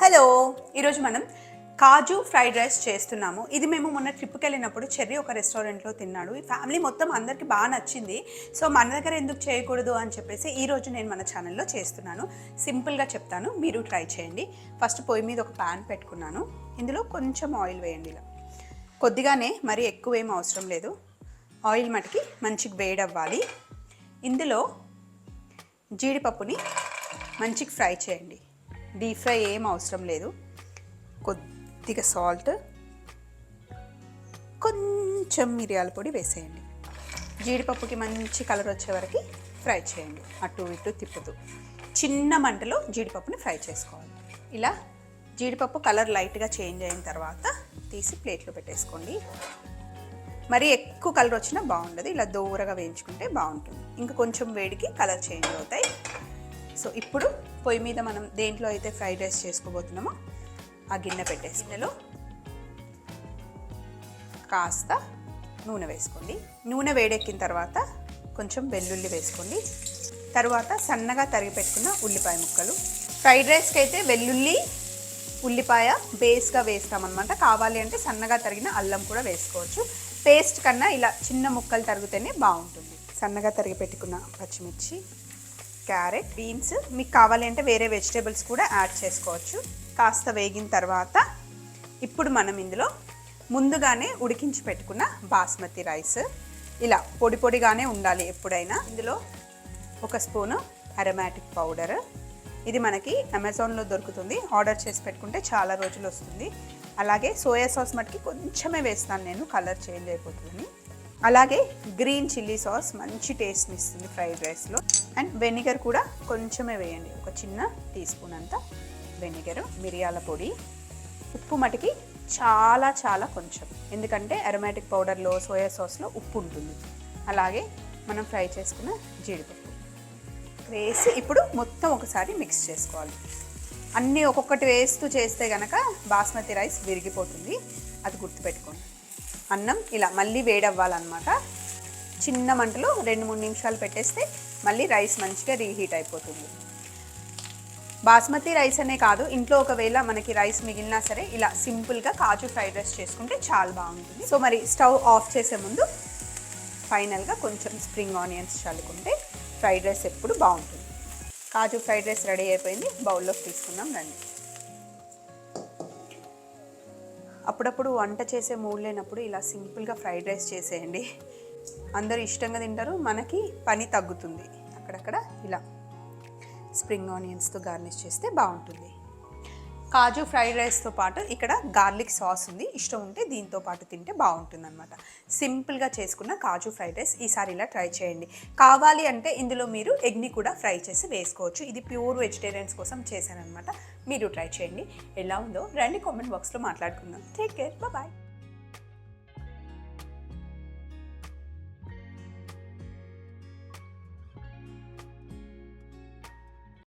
Hello ఈరోజు మనం కాజు fried rice చేస్తున్నాము. ఇది మేము మొన్న ట్రిప్కి వెళ్ళినప్పుడు చెర్రీ ఒక రెస్టారెంట్లో తిన్నాడు. ఈ ఫ్యామిలీ మొత్తం అందరికీ బాగా నచ్చింది. సో మన దగ్గర ఎందుకు చేయకూడదు అని చెప్పేసి ఈరోజు నేను మన ఛానల్లో చేస్తున్నాను. సింపుల్గా చెప్తాను. మీరు ట్రై చేయండి. ఫస్ట్ పొయ్యి మీద ఒక ప్యాన్ పెట్టుకున్నాను. ఇందులో కొంచెం ఆయిల్ వేయండి ఇలా. కొద్దిగానే మరి ఎక్కువ ఏం అవసరం లేదు. ఆయిల్ మటుకి మంచిగా వేడవ్వాలి. ఇందులో జీడిపప్పుని మంచిగా ఫ్రై చేయండి. డీప్ ఫ్రై ఏం అవసరం లేదు. కొద్దిగా సాల్ట్ కొంచెం మిరియాల పొడి వేసేయండి. జీడిపప్పుకి మంచి కలర్ వచ్చే వరకు ఫ్రై చేయండి. అటు ఇటు తిప్పుతూ. చిన్న మంటలో జీడిపప్పుని ఫ్రై చేసుకోవాలి. ఇలా జీడిపప్పు కలర్ లైట్గా చేంజ్ అయిన తర్వాత తీసి ప్లేట్లో పెట్టేసుకోండి. మరి ఎక్కువ కలర్ వచ్చినా బాగుండదు. ఇలా దూరగా వేయించుకుంటే బాగుంటుంది. ఇంకా కొంచెం వేడికి కలర్ చేంజ్ అవుతాయి. సో ఇప్పుడు పొయ్యి మీద మనం దేంట్లో అయితే ఫ్రైడ్ రైస్ చేసుకోబోతున్నామో ఆ గిన్నె పెట్టేసి గిన్నెలో కాస్త నూనె వేసుకోండి. నూనె వేడెక్కిన తర్వాత కొంచెం వెల్లుల్లి వేసుకోండి. తర్వాత సన్నగా తరిగి పెట్టుకున్న ఉల్లిపాయ ముక్కలు. ఫ్రైడ్ రైస్కి అయితే వెల్లుల్లి ఉల్లిపాయ బేస్గా వేస్తామన్నమాట. కావాలి అంటే సన్నగా తరిగిన అల్లం కూడా వేసుకోవచ్చు. పేస్ట్ కన్నా ఇలా చిన్న ముక్కలు తరిగితేనే బాగుంటుంది. సన్నగా తరిగి పెట్టుకున్న పచ్చిమిర్చి క్యారెట్ బీన్స్ మీకు కావాలి అంటే వేరే వెజిటేబుల్స్ కూడా యాడ్ చేసుకోవచ్చు. కాస్త వేగిన తర్వాత ఇప్పుడు మనం ఇందులో ముందుగానే ఉడికించి పెట్టుకున్న బాస్మతి రైస్. ఇలా పొడి పొడిగానే ఉండాలి ఎప్పుడైనా. ఇందులో ఒక స్పూను అరోమాటిక్ పౌడర్. ఇది మనకి అమెజాన్లో దొరుకుతుంది. ఆర్డర్ చేసి పెట్టుకుంటే చాలా రోజులు వస్తుంది. అలాగే సోయా సాస్ మటుకి కొంచెమే వేస్తాను నేను కలర్ చేంజ్ అయిపోతుంది. అలాగే గ్రీన్ చిల్లీ సాస్ మంచి టేస్ట్ని ఇస్తుంది ఫ్రైడ్ రైస్లో అండ్ వెనిగర్ కూడా కొంచెమే వేయండి. ఒక చిన్న టీ స్పూన్ అంత వెనిగర్ మిరియాల పొడి ఉప్పు మటుకి చాలా చాలా కొంచెం. ఎందుకంటే అరోమాటిక్ పౌడర్లో సోయా సాస్లో ఉప్పు ఉంటుంది. అలాగే మనం ఫ్రై చేసుకున్న జీడిపప్పు. వేసి ఇప్పుడు మొత్తం ఒకసారి మిక్స్ చేసుకోవాలి. అన్నీ ఒక్కొక్కటి వేస్తూ చేస్తే కనుక బాస్మతి రైస్ విరిగిపోతుంది. అది గుర్తుపెట్టుకోండి. అన్నం ఇలా మళ్ళీ వేడవ్వాలన్నమాట. చిన్న మంటలో రెండు మూడు నిమిషాలు పెట్టేస్తే మళ్ళీ రైస్ మంచిగా రీహీట్ అయిపోతుంది. బాస్మతి రైస్ అనే కాదు ఇంట్లో ఒకవేళ మనకి రైస్ మిగిలినా సరే ఇలా సింపుల్గా కాజు ఫ్రైడ్ రైస్ చేసుకుంటే చాలా బాగుంటుంది. సో మరి స్టవ్ ఆఫ్ చేసే ముందు ఫైనల్గా కొంచెం స్ప్రింగ్ ఆనియన్స్ చల్లుకుంటే ఫ్రైడ్ రైస్ ఎప్పుడు బాగుంటుంది. కాజు ఫ్రైడ్ రైస్ రెడీ అయిపోయింది బౌల్లోకి తీసుకుందాం రండి. అప్పుడప్పుడు వంట చేసే మూడ్ లేనప్పుడు ఇలా సింపుల్గా ఫ్రైడ్ రైస్ చేసేయండి. అందరూ ఇష్టంగా తింటారు మనకి పని తగ్గుతుంది. అక్కడక్కడ ఇలా స్ప్రింగ్ ఆనియన్స్తో గార్నిష్ చేస్తే బాగుంటుంది. కాజు ఫ్రైడ్ రైస్తో పాటు ఇక్కడ గార్లిక్ సాస్ ఉంది. ఇష్టం ఉంటే దీంతో పాటు తింటే బాగుంటుందన్నమాట. సింపుల్గా చేసుకున్న కాజు ఫ్రైడ్ రైస్ ఈసారి ఇలా ట్రై చేయండి. కావాలి అంటే ఇందులో మీరు ఎగ్ని కూడా ఫ్రై చేసి వేసుకోవచ్చు. ఇది ప్యూర్ వెజిటేరియన్స్ కోసం చేశానమాట మీరు ట్రై చేయండి. ఎలా ఉందో రండి కామెంట్ బాక్స్లో మాట్లాడుకుందాం. Take care bye